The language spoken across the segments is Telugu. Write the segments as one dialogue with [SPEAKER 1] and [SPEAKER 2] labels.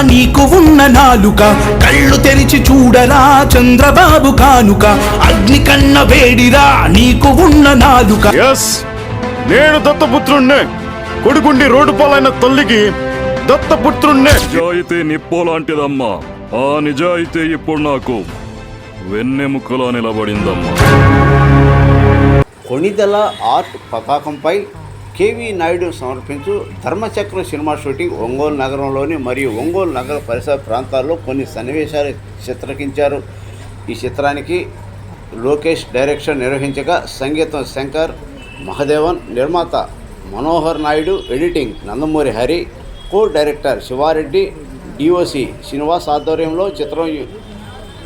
[SPEAKER 1] నీకు ఉన్న నాలుక కళ్ళు తెరిచి చూడరా చంద్రబాబు కానుక. అగ్ని కన్న వేడిరా నీకు ఉన్న నాలుక.
[SPEAKER 2] ఎస్ నేను దత్తపుత్రుణ్ణే. కొడుకుండి రోడ్డు పాలైన తల్లికి దత్తపుత్రుణ్ణే.
[SPEAKER 3] నిజాయితీ నిప్పు లాంటిదమ్మా. ఆ నిజాయితీ ఇప్పుడు నాకు వెన్నెముకలా నిలబడిందమ్మా.
[SPEAKER 4] కొణిదెల ఆర్ట్ పతాకంపై కేవీ నాయుడు సమర్పించు ధర్మచక్రం సినిమా షూటింగ్ ఒంగోలు నగరంలోని మరియు ఒంగోలు నగర పరిసర ప్రాంతాల్లో కొన్ని సన్నివేశాలు చిత్రకించారు. ఈ చిత్రానికి లోకేష్ డైరెక్షన్ నిర్వహించగా సంగీతం శంకర్ మహదేవన్ నిర్మాత Manohar Naidu editing Nandamuri Hari co director Sivareddy DOC Srinivas ఆధ్వర్యంలో చిత్రం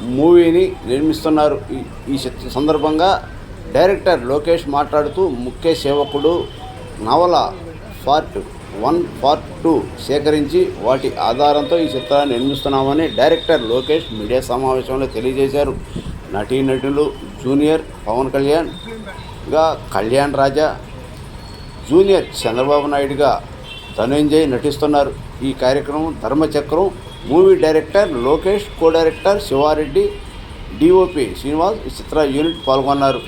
[SPEAKER 4] మూవీని నిర్మిస్తున్నారు. ఈ- ఈ సందర్భంగా డైరెక్టర్ లోకేష్ మాట్లాడుతూ ముఖ్య సేవకుడు నవల పార్ట్ వన్ పార్ట్ టూ సేకరించి వాటి ఆధారంతో ఈ చిత్రాన్ని నిర్మిస్తున్నామని డైరెక్టర్ లోకేష్ మీడియా సమావేశంలో తెలియజేశారు. నటీనటులు జూనియర్ పవన్ కళ్యాణ్గా కళ్యాణ్ రాజా జూనియర్ చంద్రబాబు నాయుడుగా ధనంజయ్ నటిస్తున్నారు. ఈ కార్యక్రమం Dharmachakram movie director Lokesh co director Sivareddy DOP Srinivas ఈ చిత్ర యూనిట్ పాల్గొన్నారు.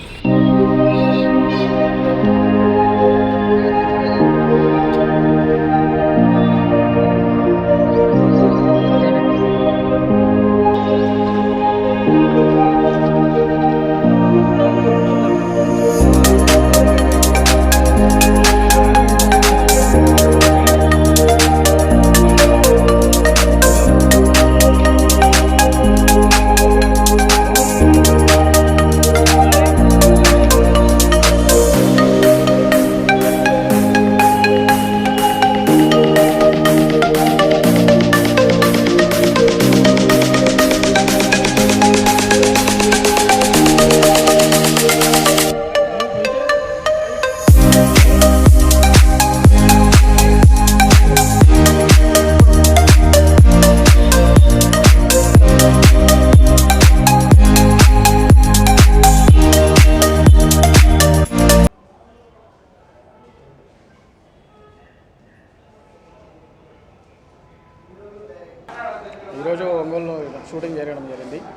[SPEAKER 5] ఉంది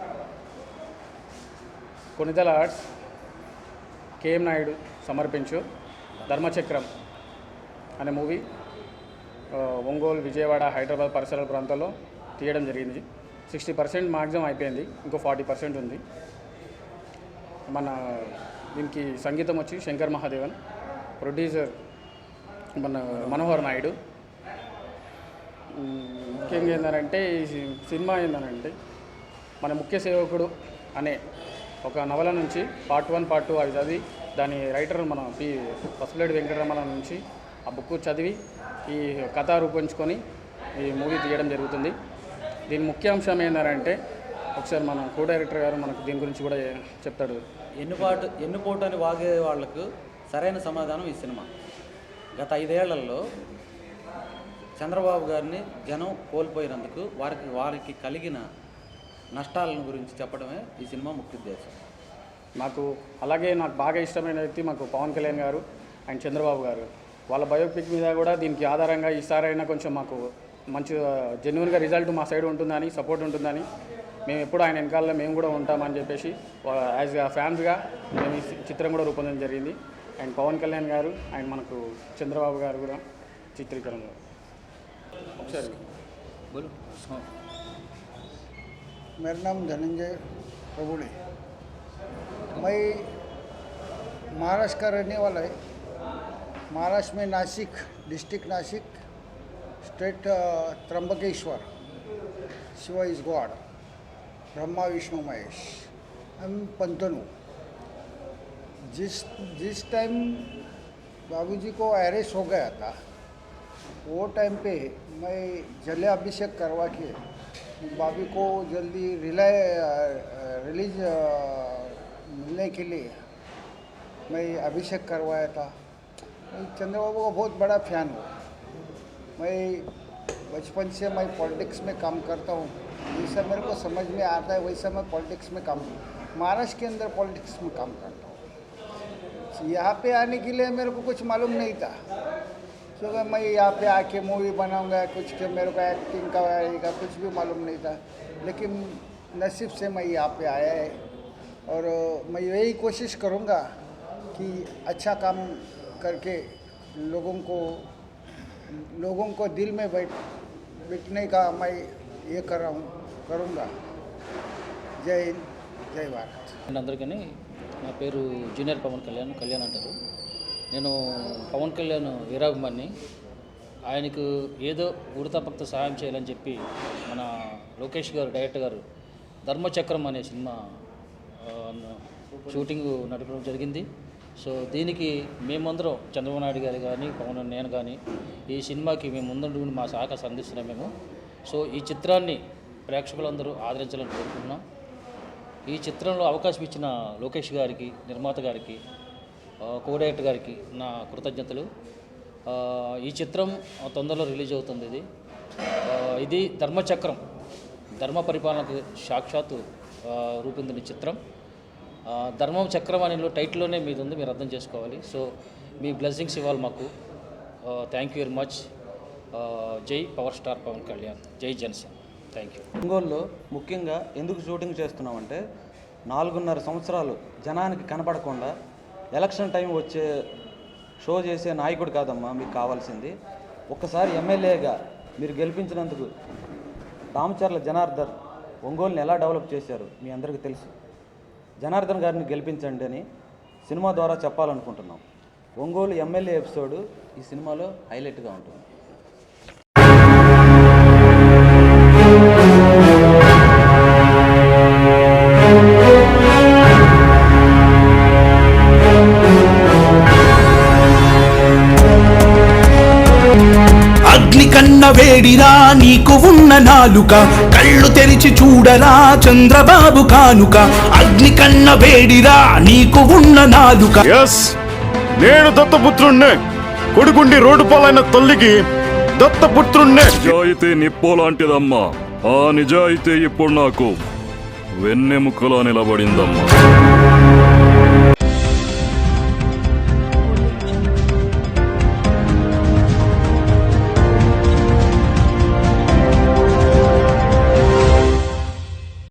[SPEAKER 5] కొనిదల ఆర్ట్స్ కేఎం నాయుడు సమర్పించు ధర్మచక్రం అనే మూవీ ఒంగోలు విజయవాడ హైదరాబాద్ పరిసరాల ప్రాంతాల్లో తీయడం జరిగింది. సిక్స్టీ పర్సెంట్ మ్యాక్సిమం అయిపోయింది ఇంకో ఫార్టీ పర్సెంట్ ఉంది. మన దీనికి సంగీతం వచ్చి శంకర్ మహాదేవన్ ప్రొడ్యూసర్ మన మనోహర్ నాయుడు. ముఖ్యంగా ఏంటంటే ఈ సినిమా ఏంటంటే మన ముఖ్య సేవకుడు అనే ఒక నవల నుంచి పార్ట్ వన్ పార్ట్ టూ అవి చదివి దాని రైటర్ మన పి పసుపులేటి వెంకటరమణ నుంచి ఆ బుక్ చదివి ఈ కథ రూపొంచుకొని ఈ మూవీ తీయడం జరుగుతుంది. దీని ముఖ్యాంశం ఏంటంటే ఒకసారి మన కో డైరెక్టర్ గారు మనకు దీని గురించి కూడా చెప్తాడు.
[SPEAKER 6] ఎన్నుపాటు ఎన్నుపోటు అని వాగే వాళ్ళకు సరైన సమాధానం ఈ సినిమా. గత ఐదేళ్ళలో చంద్రబాబు గారిని జనం కోల్పోయినందుకు వారికి వారికి కలిగిన నష్టాలను గురించి చెప్పడమే ఈ సినిమా ముఖ్య ఉద్దేశం.
[SPEAKER 5] నాకు అలాగే నాకు బాగా ఇష్టమైన వ్యక్తి మాకు పవన్ కళ్యాణ్ గారు అండ్ చంద్రబాబు గారు. వాళ్ళ బయోపిక్ మీద కూడా దీనికి ఆధారంగా ఈసారైనా కొంచెం మాకు మంచి జెన్యున్గా రిజల్ట్ మా సైడ్ ఉంటుందని సపోర్ట్ ఉంటుందని మేము ఎప్పుడు ఆయన వెనకాల మేము కూడా ఉంటామని చెప్పేసి యాజ్ ఫ్యాన్స్గా మేము ఈ చిత్రం కూడా రూపొందడం జరిగింది. అండ్ పవన్ కళ్యాణ్ గారు అండ్ మనకు చంద్రబాబు గారు కూడా చిత్రీకరణలో. ఒకసారి
[SPEAKER 7] मेरा नाम धनंजय प्रभुड़े मैं महाराष्ट्र का रहने वाला है। महाराष्ट्र में Nashik district Nashik state Trimbakeshwar Shiva is God Brahma Vishnu Mahesh हम पंतनु। जिस जिस टाइम बाबूजी को अरेस्ट हो गया था वो टाइम पे मैं जले अभिषेक करवा के बाबी को जल्दी रिलाय रिलीज़ मिलने के लिए मैं अभिषेक करवाया था। मैं चंद्रबाबू का बहुत बड़ा फ़ैन हूँ। मैं बचपन से मैं पॉलिटिक्स में काम करता हूँ। जैसा मेरे को समझ में आता है, वैसा मैं पॉलिटिक्स में काम, महाराष्ट्र के अंदर पॉलिटिक्स में काम करता हूँ। यहाँ पे आने के लिए मेरे को कुछ मालूम नहीं था। सो मैं यहाँ पे आके मूवी बनाऊंगा कुछ के मेरे को एक्टिंग का आएगा कुछ भी मालूम नहीं था लेकिन नसीब से मैं यहाँ पे आया है और मैं यही कोशिश करूँगा कि अच्छा काम करके लोगों को लोगों को दिल में बैठ बैठने का मैं ये कर रहा हूँ करूँगा जय हिंद जय भारत
[SPEAKER 8] అండ్ అందరికీ నా పేరు జూనియర్ పవన్ కళ్యాణ్ కళ్యాణ్ అంటారు నేను పవన్ కళ్యాణ్ వీరాభిమాన్ని. ఆయనకు ఏదో ఉడతపక్త సహాయం చేయాలని చెప్పి మన లోకేష్ గారు డైరెక్టర్ గారు ధర్మచక్రం అనే సినిమా షూటింగ్ నడపడం జరిగింది. సో దీనికి మేమందరం చంద్రబాబు నాయుడు గారు కానీ పవన్ నేను కానీ ఈ సినిమాకి మేము ముందుండి మా సహకారం అందిస్తున్నాం మేము. సో ఈ చిత్రాన్ని ప్రేక్షకులందరూ ఆదరించాలని కోరుకుంటున్నాం. ఈ చిత్రంలో అవకాశం ఇచ్చిన లోకేష్ గారికి నిర్మాత గారికి కోడైరెక్టర్ గారికి నా కృతజ్ఞతలు. ఈ చిత్రం తొందరలో రిలీజ్ అవుతుంది ఇది. ఇది ధర్మచక్రం ధర్మ పరిపాలనకు సాక్షాత్తు రూపొందిన చిత్రం. ధర్మం చక్రం అనే టైటిల్లోనే మీది ఉంది మీరు అర్థం చేసుకోవాలి. సో మీ బ్లెస్సింగ్స్ ఇవ్వాలి మాకు. Thank you very much. జై పవర్ స్టార్ పవన్ కళ్యాణ్. జై జనసేన. Thank you.
[SPEAKER 6] ఒంగోలులో ముఖ్యంగా ఎందుకు షూటింగ్ చేస్తున్నామంటే నాలుగున్నర సంవత్సరాలు జనానికి కనపడకుండా ఎలక్షన్ టైం వచ్చే షో చేసే నాయకుడు కాదమ్మా మీకు కావాల్సింది. ఒక్కసారి ఎమ్మెల్యేగా మీరు గెలిపించినందుకు రామచర్ల జనార్దన్ ఒంగోలుని ఎలా డెవలప్ చేశారు మీ అందరికీ తెలుసు. జనార్దన్ గారిని గెలిపించండి అని సినిమా ద్వారా చెప్పాలనుకుంటున్నాం. ఒంగోలు ఎమ్మెల్యే ఎపిసోడ్ ఈ సినిమాలో హైలైట్గా ఉంటుంది.
[SPEAKER 1] నీకు ఉన్న నాలుక కళ్ళు తెరిచి చూడరా చంద్రబాబు కానుక. అగ్ని కన్న వేడిరా నీకు ఉన్న నాలుక.
[SPEAKER 2] ఎస్ నేను దత్తపుత్రుణ్ణే. కొడుకుండి రోడ్డు పాలైన తల్లికి దత్తపుత్రుణ్ణే.
[SPEAKER 3] నిజాయితీ నిప్పు లాంటిదమ్మా. ఆ నిజాయితీ ఇప్పుడు నాకు వెన్నెముకలా నిలబడిందమ్మా.